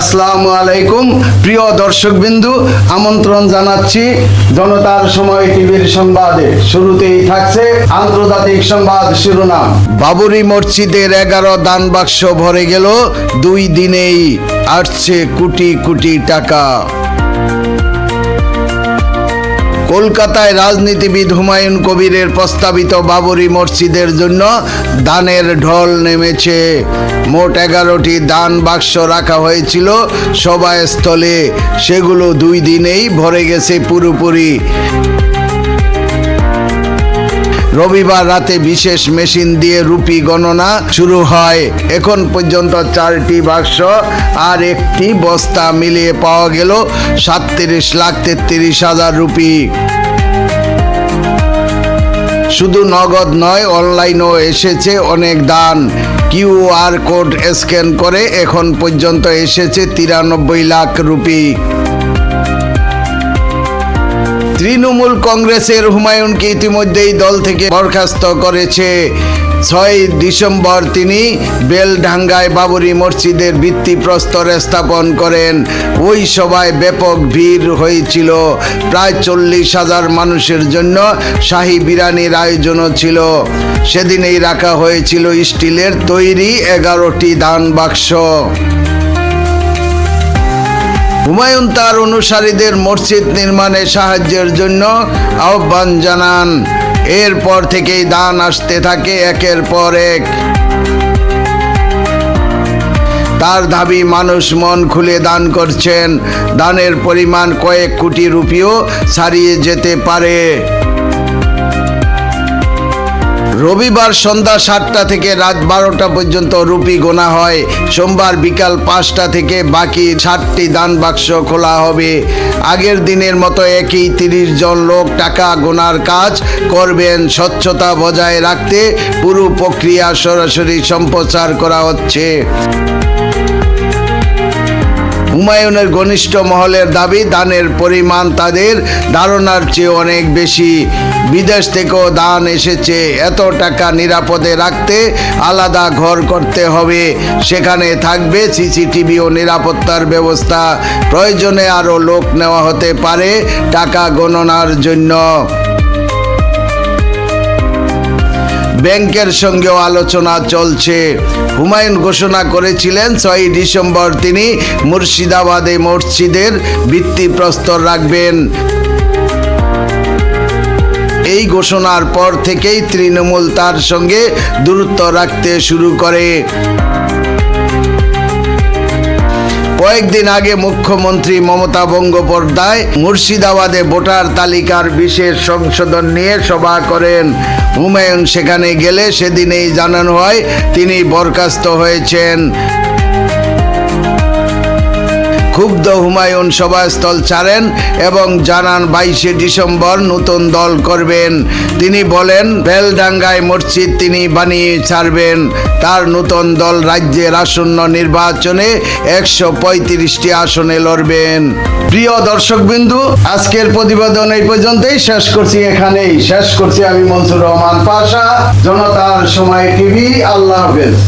আসসালামু আলাইকুম। প্রিয় দর্শকবিন্দু, আমন্ত্রণ জানাচ্ছি জনতার সময় টিভির সংবাদে। শুরুতেই থাকছে আন্তর্জাতিক সংবাদ শিরোনাম। বাবরি মসজিদের এগারো দান বাক্স ভরে গেল। দুই দিনেই আসছে কোটি কোটি টাকা। কলকাতায় রাজনীতিবিদ হুমায়ুন কবিরের প্রস্তাবিত বাবরি মসজিদের জন্য দানের ঢল নেমেছে। মোট এগারোটি দান বাক্স রাখা হয়েছিল সভাস্থলে। সেগুলো দুই দিনেই ভরে গেছে পুরোপুরি। রবিবার রাতে বিশেষ মেশিন দিয়ে রুপি গণনা শুরু হয়। এখন পর্যন্ত চারটি বাক্স আর একটি বস্তা মিলিয়ে পাওয়া গেল সাতত্রিশ লাখ তেত্রিশ হাজার রুপি। শুধু নগদ নয়, অনলাইনও এসেছে অনেক দান। কিউআর কোড স্ক্যান করে এখন পর্যন্ত এসেছে তিরানব্বই লাখ রুপি। তৃণমূল কংগ্রেসের হুমায়ুনকে ইতিমধ্যেই দল থেকে বরখাস্ত করেছে। ছয় ডিসেম্বর তিনি বেলডাঙ্গায় বাবরি মসজিদের ভিত্তিপ্রস্তর স্থাপন করেন। ওই সভায় ব্যাপক ভিড় হয়েছিল। প্রায় চল্লিশ হাজার মানুষের জন্য শাহী বিরানির আয়োজনও ছিল। সেদিনেই রাখা হয়েছিল স্টিলের তৈরি এগারোটি দান বাক্স। হুমায়ুন তার অনুসারীদের মসজিদ নির্মাণে সাহায্যের জন্য আহ্বান জানান। এরপর থেকেই দান আসতে থাকে একের পর এক। তার দাবি, মানুষ মন খুলে দান করছেন। দানের পরিমাণ কয়েক কোটি রুপিও ছাড়িয়ে যেতে পারে। রবিবার সন্ধ্যা সাতটা থেকে রাত বারোটা পর্যন্ত রুপি গোনা হয়। সোমবার বিকাল পাঁচটা থেকে বাকি ষাটটি দান বাক্স খোলা হবে। আগের দিনের মতো একই তিরিশ জন লোক টাকা গোনার কাজ করবেন। স্বচ্ছতা বজায় রাখতে পুরো প্রক্রিয়া সরাসরি সম্প্রচার করা হচ্ছে। হুমায়ুনের ঘনিষ্ঠ মহলের দাবি, দানের পরিমাণ তাদের ধারণার চেয়ে অনেক বেশি। বিদেশ থেকেও দান এসেছে, এত টাকা নিরাপদে রাখতে আলাদা ঘর করতে হবে। সেখানে থাকবে সিসিটিভি ও নিরাপত্তার ব্যবস্থা। প্রয়োজনে আরও লোক নেওয়া হতে পারে টাকা গণনার জন্য। ব্যাংকের সঙ্গেও আলোচনা চলছে। হুমায়ুন ঘোষণা করেছিলেন ছয় ডিসেম্বর তিনি মুর্শিদাবাদে মসজিদের ভিত্তিপ্রস্তর রাখবেন। এই ঘোষণার পর থেকেই তৃণমূল তার সঙ্গে দূরত্ব রাখতে শুরু করে। কয়েকদিন আগে মুখ্যমন্ত্রী মমতা বঙ্গোপাধ্যায় মুর্শিদাবাদে ভোটার তালিকার বিশেষ সংশোধন নিয়ে সভা করেন। হুমায়ুন সেখানে গেলে সেদিনেই জানানো হয়, তিনি বরখাস্ত হয়েছেন। ক্ষুব্ধ হুমায়ুন সভাস্থল ছাড়েন এবং জানান বাইশে ডিসেম্বর নতুন দল করবেন। তিনি বলেন বেলডাঙ্গায় মসজিদ তিনি বানিয়ে ছাড়বেন। তার নতুন দল রাজ্যের আসন্ন নির্বাচনে একশো পঁয়ত্রিশটি আসনে লড়বেন। প্রিয় দর্শকবিন্দু, আজকের প্রতিবেদন এই পর্যন্তই। শেষ করছি এখানেই। শেষ করছি আমি মনসুর রহমান পাশা, জনতার সময় টিভি। আল্লাহ হাফেজ।